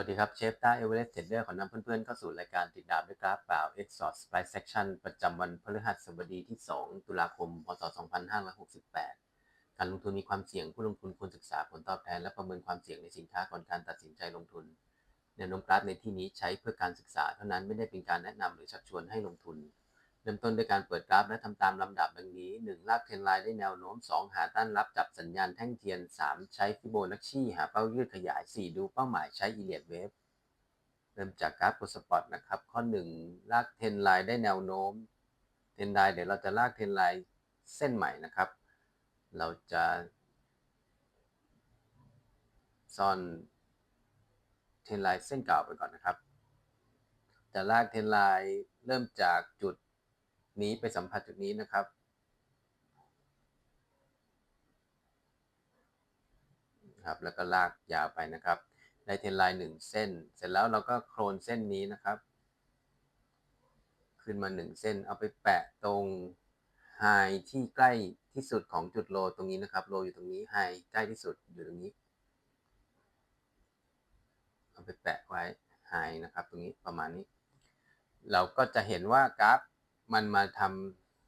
วัสดีครับเชฟต้าเอเวอเรสต์เทรดเดอร์ขอนำเพื่อนๆเข้าสู่รายการติดดาวด้วยกราฟเปล่า Exhaust Price Section ประจำวันพฤหัสบดีที่ 2 ตุลาคม พศ 2568 การลงทุนมีความเสี่ยงผู้ลงทุนควรศึกษาผลตอบแทนและประเมินความเสี่ยงในสินค้าก่อนการตัดสินใจลงทุน แนวโน้มกราฟในที่นี้ใช้เพื่อการศึกษาเท่านั้นไม่ได้เป็นการแนะนำหรือชักชวนให้ลงทุน เริ่มต้นด้วยการเปิดกราฟและทำตามลำดับดังนี้ 1. ลากเทรนไลน์ได้แนวโน้ม 2. หาต้านรับจับสัญญาณแท่งเทียน 3. ใช้ฟิโบนัชชีหาเป้ายืดขยาย 4. ดูเป้าหมายใช้อีเลียดเวฟเริ่มจากกราฟโกลสปอตนะครับ ข้อ 1 ลากเทรนไลน์ได้แนวโน้มเทรนไลน์เดี๋ยวเราจะลากเทรนไลน์เส้นใหม่นะครับ เราจะซ่อนเทรนไลน์เส้นเก่าไปก่อนนะครับ จะลากเทรนไลน์เริ่มจากจุด นี้ไปสัมผัสจุดนี้นะครับ ครับแล้วก็ลากยาวไปนะครับได้เทนไลน์หนึ่งเส้น เสร็จแล้วเราก็โคลนเส้นนี้นะครับ ขึ้นมาหนึ่งเส้น เอาไปแปะตรงไฮที่ใกล้ที่สุดของจุดโลตรงนี้นะครับ โลอยู่ตรงนี้ไฮใกล้ที่สุดอยู่ตรงนี้ เอาไปแปะไว้ไฮนะครับ ตรงนี้ประมาณนี้ เราก็จะเห็นว่ากราฟ มันมาท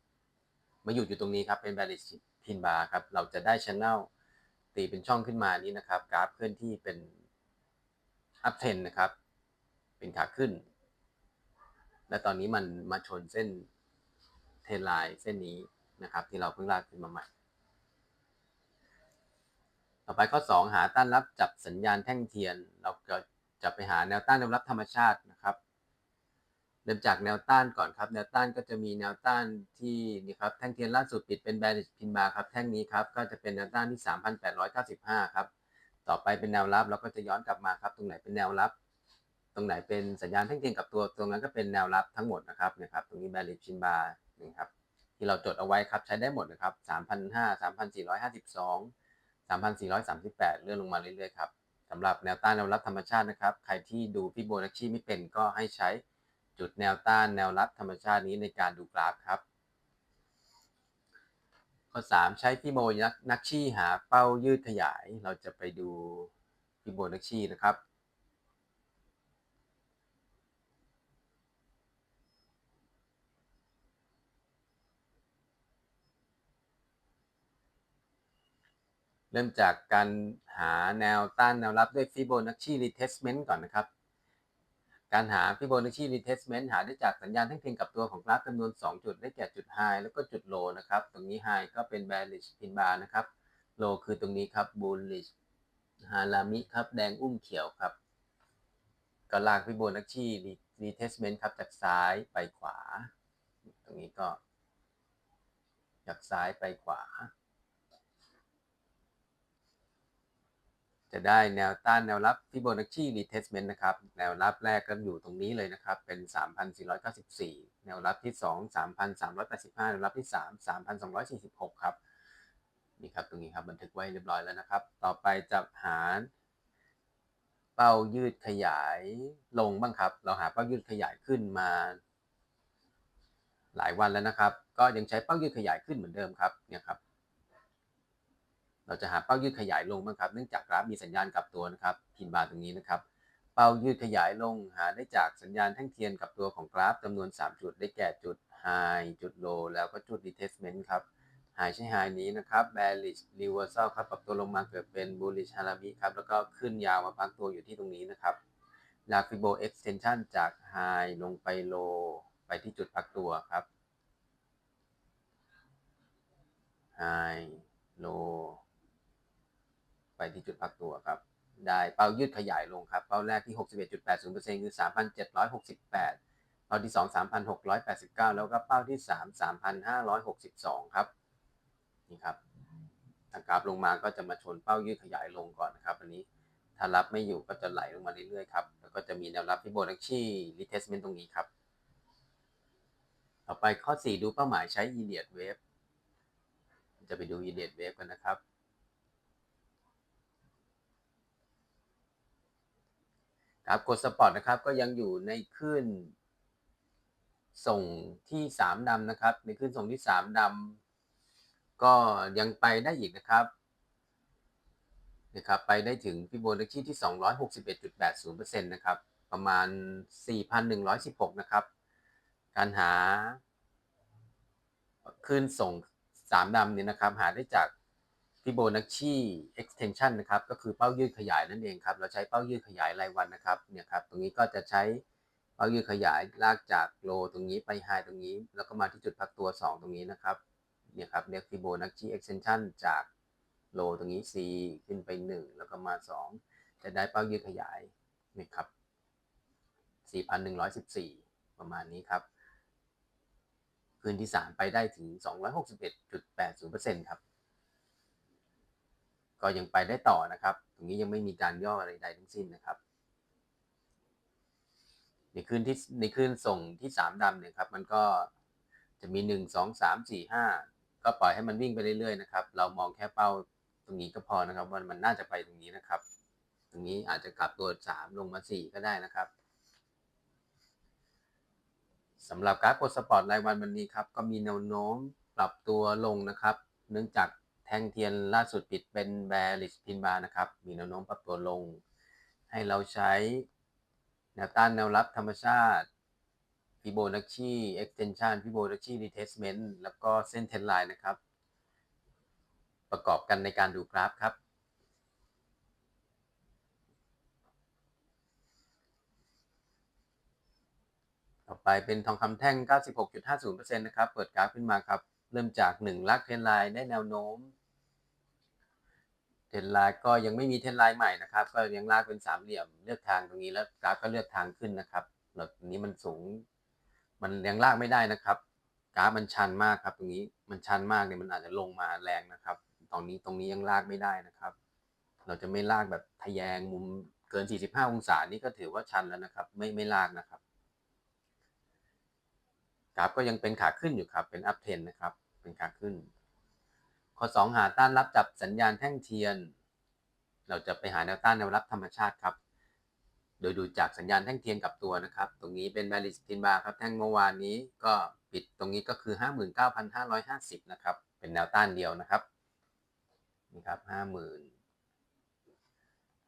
ำมาอยู่อยู่ตรงนี้ครับเป็น bearish pin bar ครับ เราจะได้ channel ตีเป็นช่องขึ้นมานี้นะครับ กราฟเคลื่อนที่เป็น up trend นะครับ เป็นขาขึ้น และตอนนี้มันมาชนเส้นเทนไลน์เส้นนี้นะครับ ที่เราเพิ่งลากขึ้นมาใหม่ ต่อไปข้อ 2 หาต้านรับจับสัญญาณแท่งเทียน เราก็จะไปหาแนวต้านแนวรับธรรมชาตินะครับ ริ่มจากแนวต้านก่อนครับ แนวต้านก็จะมีแนวต้านที่นี่ครับแท่งเทียนล่าสุดปิดเป็น bearish pin bar ครับแท่งนี้ครับก็จะเป็นแนวต้านที่ 3,895 ครับ ต่อไปเป็นแนวรับเราก็จะย้อนกลับมาครับ ตรงไหนเป็นแนวรับ ตรงไหนเป็นสัญญาณแท่งเทียนกับตัวตรงนั้นก็เป็นแนวรับทั้งหมดนะครับนะครับตรงนี้ bearish pin bar นี่ครับที่เราจดเอาไว้ครับใช้ได้หมดนะครับ3,500 3,452 3,438 เลื่อนลงมาเรื่อยๆครับสำหรับแนวต้านแนวรับธรรมชาตินะครับ ใครที่ดูฟิโบนัชชีไม่เป็นก็ให้ใช้ จุดแนวต้านแนวรับธรรมชาตินี้ในการดูกราฟครับ ข้อ 3 ใช้ฟิโบนัชชีหาเป้ายืดขยาย เราจะไปดูฟิโบนัชชีนะครับเริ่มจากการหาแนวต้านแนวรับด้วยฟิโบนัชชี retracement ก่อนนะครับ การหาฟิโบนัชชี retracement หาได้จากสัญญาณแท่งเทียนกับตัวของกราฟจำนวน 2 จุดได้แก่จุด high แล้วก็จุด low นะครับ ตรงนี้ high ก็เป็น bearish pin bar นะครับ low คือตรงนี้ครับ bullish ฮารามิครับ แดงอุ้มเขียวครับ ก็ลากฟิโบนัชชี retracement ครับ จากซ้ายไปขวา ตรงนี้ก็ จากซ้ายไปขวา จะได้แนวต้านแนวรับฟิโบนัชชี retracement นะครับ แนวรับแรกก็อยู่ตรงนี้เลยนะครับ เป็น 3,494 แนวรับที่ 2 3,385 แนวรับที่ 3 3,246 ครับ นี่ครับตรงนี้ครับบันทึกไว้เรียบร้อยแล้วนะครับ ต่อไปจะหาเป้ายืดขยายลงบ้างครับ เราหาเป้ายืดขยายขึ้นมา หลายวันแล้วนะครับ ก็ยังใช้เป้ายืดขยายขึ้นเหมือนเดิมครับเนี่ยครับ เราจะหาเป้ายืดขยายลงบ้างครับ เนื่องจากกราฟมีสัญญาณกลับตัวนะครับพินบาร์ตรงนี้นะครับ เป้ายืดขยายลงหาได้จากสัญญาณแท่งเทียนกับตัวของกราฟจำนวน 3 จุด ได้แก่จุด High จุด Low แล้วก็จุด Retracement ครับ High ใช่ High นี้นะครับ Bearish Reversal ครับปรับตัวลงมาเกิดเป็น Bullish Harami ครับแล้วก็ขึ้นยาวมาพักตัวอยู่ที่ตรงนี้นะครับลาก Fibo Extension จาก High ลงไป Low ไปที่จุดพักตัวครับ High Low ไปที่จุดพักตัวครับ ได้เป้ายืดขยายลงครับ เป้าแรกที่ 61.80%คือ 3,768 เป้าที่ 2 3,689 แล้วก็เป้าที่ 3 3,562 ครับ นี่ครับถ้ากราฟลงมาก็จะมาชนเป้ายืดขยายลงก่อนนะครับอันนี้ ถ้ารับไม่อยู่ก็จะไหลลงมาเรื่อยๆครับ แล้วก็จะมีแนวรับฟิโบนัชชี retracement ตรงนี้ครับ ต่อไปข้อ 4 ดูเป้าหมายใช้ Elliott Wave จะไปดู Elliott Wave กันนะครับ ครับกดสปอร์ตนะครับก็ยังอยู่ในคลื่นส่งที่ 3ดำนะครับ ในคลื่นส่งที่ 3ดำก็ยังไปได้อีกนะครับนะครับ ไปได้ถึงฟิโบนัชชีที่ 261.80%นะครับ ประมาณ 4,116 นะครับ การหาคลื่นส่ง 3ดำเนี่ยนะครับ หาได้จาก ฟิโบนัชชี extension นะครับ ก็คือเป้ายืดขยายนั่นเองครับ เราใช้เป้ายืดขยายรายวันนะครับเนี่ยครับ ตรงนี้ก็จะใช้เป้ายืดขยายลากจากโลตรงนี้ไปไฮตรงนี้ แล้วก็มาที่จุดพักตัว 2 ตรงนี้นะครับเนี่ยครับเรียกฟิโบนัชชี extension จากโลตรงนี้ C ขึ้นไป 1 แล้วก็มา 2 จะได้เป้ายืดขยายนี่ครับ 4,114 ประมาณนี้ครับ คืนที่ 3 ไปได้ถึง 261.80%ครับ ก็ยังไปได้ต่อนะครับ ตรงนี้ยังไม่มีการย่ออะไรใดทั้งสิ้นนะครับ ในคืนที่ในคืนส่งที่3ดำเนี่ยครับมันก็จะมี 1 2 3 4 5 ก็ปล่อยให้มันวิ่งไปเรื่อยๆนะครับ เรามองแค่เป้าตรงนี้ก็พอนะครับว่ามันน่าจะไปตรงนี้นะครับ ตรงนี้อาจจะกลับตัว 3 ลงมา 4 ก็ได้นะครับสำหรับกราฟกดสปอร์ตรายวันวันนี้ครับก็มีแนวโน้มปรับตัวลงนะครับ เนื่องจาก แท่งเทียนล่าสุดปิดเป็น bearish pin bar นะครับ มีแนวโน้มปรับตัวลง ให้เราใช้แนวต้านแนวรับธรรมชาติ Fibonacci extension Fibonacci retracement แล้วก็เส้นเทนไลน์นะครับ ประกอบกันในการดูกราฟครับ ต่อไปเป็นทองคำแท่ง 96.50%นะครับ เปิดกราฟขึ้นมาครับ เริ่มจาก 1 ลักเทรนไลน์ได้แนวโน้ม เทรนไลน์ก็ยังไม่มีเทรนไลน์ใหม่นะครับ ก็ยังลากเป็นสามเหลี่ยมเลือกทางตรงนี้แล้วกราฟก็เลือกทางขึ้นนะครับแล้วตรงนี้มันสูง มันยังลากไม่ได้นะครับ กราฟมันชันมากครับ ตรงนี้มันชันมากเนี่ยมันอาจจะลงมาแรงนะครับ ตอนนี้ตรงนี้ยังลากไม่ได้นะครับ เราจะไม่ลากแบบทะแยงมุมเกิน 45 องศานี่ก็ถือว่าชันแล้วนะครับ ไม่ไม่ลากนะครับกราฟก็ยังเป็นขาขึ้นอยู่ครับเป็นอัพเทนนะครับ เป็นขาขึ้น ข้อ 2 หาต้านรับจับสัญญาณแท่งเทียน เราจะไปหาแนวต้านแนวรับธรรมชาติครับ โดยดูจากสัญญาณแท่งเทียนกับตัวนะครับ ตรงนี้เป็น bearish pin bar ครับ แท่งเมื่อวานนี้ก็ปิดตรงนี้ก็คือ 59,550 นะครับ เป็นแนวต้านเดียวนะครับ นี่ครับ 50,000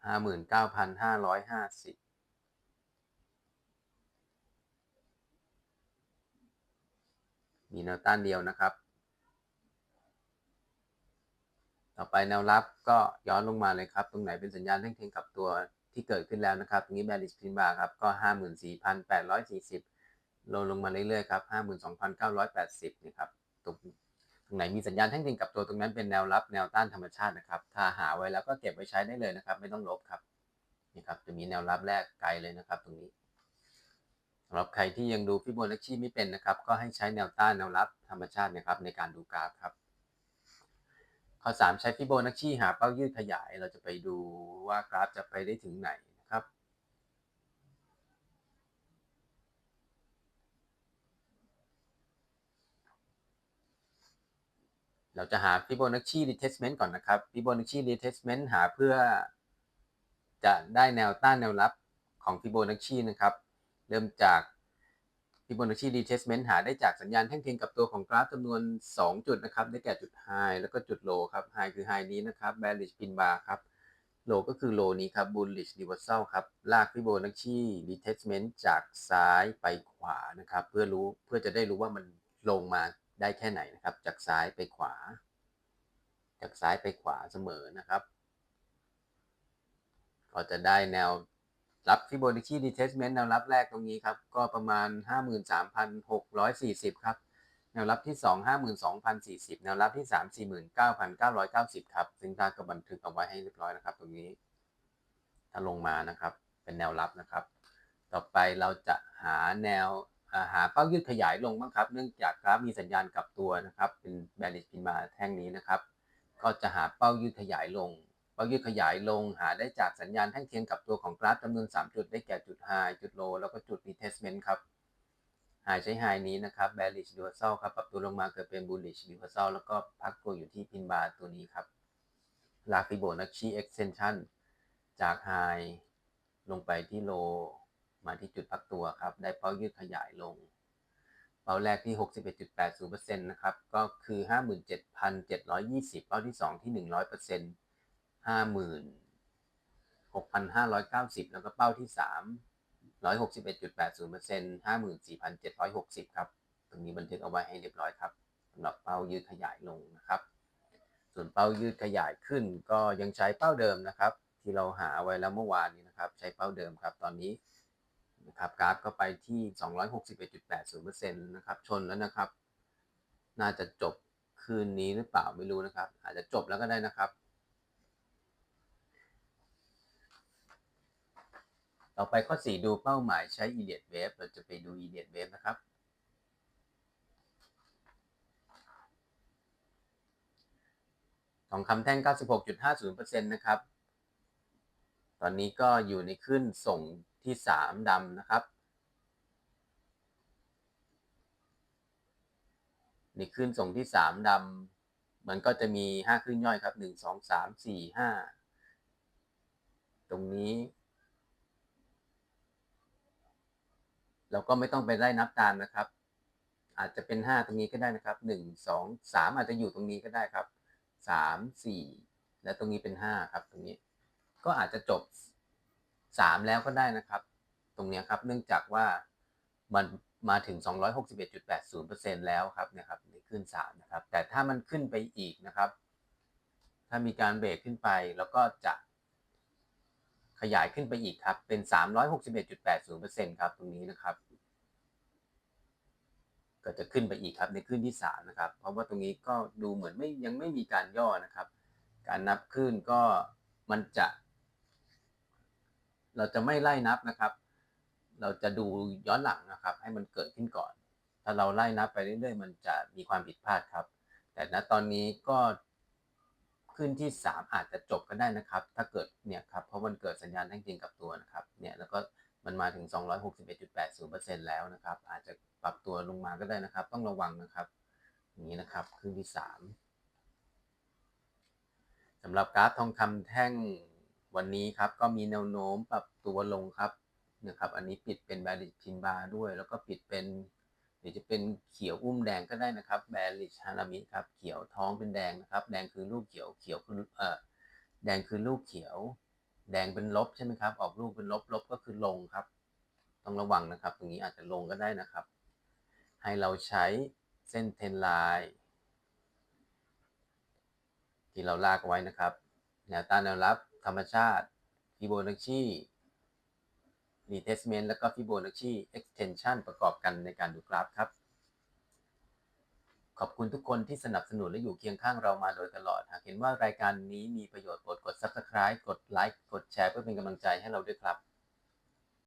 59,550มีแนวต้านเดียวนะครับ ต่อไปแนวรับก็ย้อนลงมาเลยครับ ตรงไหนเป็นสัญญาณแท่งเทียนกับตัวที่เกิดขึ้นแล้วนะครับ ตรงนี้ bearish pin bar ครับ ก็ 54,840โลลงมาเรื่อยๆครับ 52,980นี่ครับตรงตรงไหนมีสัญญาณแท่งเทียนกับตัวตรงนั้นเป็นแนวรับแนวต้านธรรมชาตินะครับ ถ้าหาไว้แล้วก็เก็บไว้ใช้ได้เลยนะครับ ไม่ต้องลบครับนี่ครับจะมีแนวรับแรกไกลเลยนะครับ ตรงนี้สำหรับใครที่ยังดูฟิโบนัชชีไม่เป็นนะครับ ก็ให้ใช้แนวต้านแนวรับธรรมชาตินะครับในการดูกราฟครับ ข้อ3ใช้ฟิโบนัชชีหาเป้ายืดขยาย เราจะไปดูว่ากราฟจะไปได้ถึงไหนนะครับ เราจะหา Fibonacci retracement ก่อนนะครับ Fibonacci retracement หาเพื่อจะได้แนวต้านแนวรับของ Fibonacci นะครับ เริ่มจาก Fibonacci retracement หาได้จากสัญญาณแท่งเทียนกับตัวของกราฟจำนวน 2 จุดนะครับ ได้แก่จุด High แล้วก็จุด Low ครับ High คือ High นี้นะครับ bearish pin bar ครับ Low ก็คือ Low นี้ครับ bullish reversal ครับ ลาก Fibonacci retracement จากซ้ายไปขวานะครับ เพื่อรู้เพื่อจะได้รู้ว่ามันลงมาได้แค่ไหนนะครับ จากซ้ายไปขวา จากซ้ายไปขวาเสมอนะครับ ก็จะได้แนว รับ Fibonacci retracement แนวรับแรกตรงนี้ครับ ก็ประมาณ 53,640 ครับ แนวรับที่ 2 52,040 แนวรับที่ 3 49,990 ครับ ซึ่งทาก็บันทึกเอาไว้ให้เรียบร้อยนะครับ ตรงนี้ ถ้าลงมานะครับ เป็นแนวรับนะครับ ต่อไปเราจะหาแนวหาเป้ายืดขยายลงบ้างครับ เนื่องจากกราฟมีสัญญาณกลับตัวนะครับ เป็น bearish pin bar แท่งนี้นะครับ ก็จะหาเป้ายืดขยายลง เป้ายืดขยายลงหาได้จากสัญญาณแท่งเทียนกับตัวของกราฟจำนวน 3 จุดได้แก่จุด high จุด low แล้วก็จุด retracement ครับ high ใช้ high นี้นะครับ bearish reversal ครับปรับตัวลงมาเกิดเป็น bullish reversal แล้วก็พักตัวอยู่ที่ pin bar ตัวนี้ครับลาก Fibonacci extension จาก high ลงไปที่ low มาที่จุดพักตัวครับ ได้เป้ายืดขยายลง เป้าแรกที่ 61.80%นะครับ ก็คือ 57,720 เป้าที่ 2 ที่ 100% ห้าหมื่นหกพันห้าร้อยเก้าสิบแล้วก็เป้าที่สามร้อยหกสิบเอ็ดจุดแปดศูนย์เปอร์เซ็นต์ห้าหมื่นสี่พันเจ็ดร้อยหกสิบครับ ตรงนี้บันทึกเอาไว้ให้เรียบร้อยครับสำหรับเป้ายืดขยายลงนะครับ ส่วนเป้ายืดขยายขึ้นก็ยังใช้เป้าเดิมนะครับ ที่เราหาไว้แล้วเมื่อวานนี้นะครับ ใช้เป้าเดิมครับ ตอนนี้นะครับกราฟก็ไปที่ 261.80%นะครับ ชนแล้วนะครับ น่าจะจบคืนนี้หรือเปล่าไม่รู้นะครับ อาจจะจบแล้วก็ได้นะครับ ต่อไปข้อ 4 ดูเป้าหมายใช้ immediate wave เราจะไปดู immediate wave นะครับ ทองคำแท่ง 96.50%นะครับ ตอนนี้ก็อยู่ในขึ้นส่งที่ 3ดำนะครับ ในขึ้นส่งที่ 3ดำมันก็จะมี 5 ขึ้นย่อยครับ 1 2 3 4 5 ตรงนี้ เราก็ไม่ต้องไปไล่นับตามนะครับ อาจจะเป็น 5 ตรงนี้ก็ได้นะครับ 1 2 3 อาจจะอยู่ตรงนี้ก็ได้ครับ 3 4 และตรงนี้เป็น 5 ครับ ตรงนี้ก็อาจจะจบ 3 แล้วก็ได้นะครับ ตรงนี้ครับเนื่องจากว่ามันมาถึง 261.80%แล้วครับนี่ยครับในขึ้น 3 นะครับ แต่ถ้ามันขึ้นไปอีกนะครับ ถ้ามีการเบรกขึ้นไปแล้วก็จะ ขยายขึ้นไปอีกครับ เป็น 361.80%ครับตรงนี้นะครับ ก็จะขึ้นไปอีกครับในขึ้นที่ 3 นะครับ เพราะว่าตรงนี้ก็ดูเหมือนไม่ยังไม่มีการย่อนะครับ การนับขึ้นก็มันจะ เราจะไม่ไล่นับนะครับ เราจะดูย้อนหลังนะครับ ให้มันเกิดขึ้นก่อน ถ้าเราไล่นับไปเรื่อยๆ มันจะมีความผิดพลาดครับ แต่ณตอนนี้ก็ ขึ้นที่ 3 อาจจะจบก็ได้นะครับ ถ้าเกิดเนี่ยครับเพราะมันเกิดสัญญาณแท่งจริงกับตัวนะครับเนี่ยแล้วก็มันมาถึง 261.80%แล้วนะครับ อาจจะปรับตัวลงมาก็ได้นะครับ ต้องระวังนะครับอย่างนี้นะครับขึ้นที่ 3สำหรับกราฟทองคำแท่งวันนี้ครับก็มีแนวโน้มปรับตัวลงครับนะครับ อันนี้ปิดเป็น bearish pin bar ด้วย แล้วก็ปิดเป็น หรือจะเป็นเขียวอุ้มแดงก็ได้นะครับ bearish harami ครับเขียวท้องเป็นแดงนะครับ แดงคือลูกเขียวเขียวคือเออแดงคือลูกเขียว แดงเป็นลบใช่ไหมครับ ออกลูกเป็นลบลบก็คือลงครับ ต้องระวังนะครับ ตรงนี้อาจจะลงก็ได้นะครับ ให้เราใช้เส้นเทนไลน์ที่เราลากไว้นะครับ แนวต้านแนวรับธรรมชาติ Fibonacci Retracement แล้วก็ Fibonacci Extension ประกอบกันในการดูกราฟครับ ขอบคุณทุกคนที่สนับสนุนและอยู่เคียงข้างเรามาโดยตลอด หากเห็นว่ารายการนี้มีประโยชน์โปรดกด Subscribe กดไลค์กดแชร์เพื่อเป็นกำลังใจให้เราด้วยครับ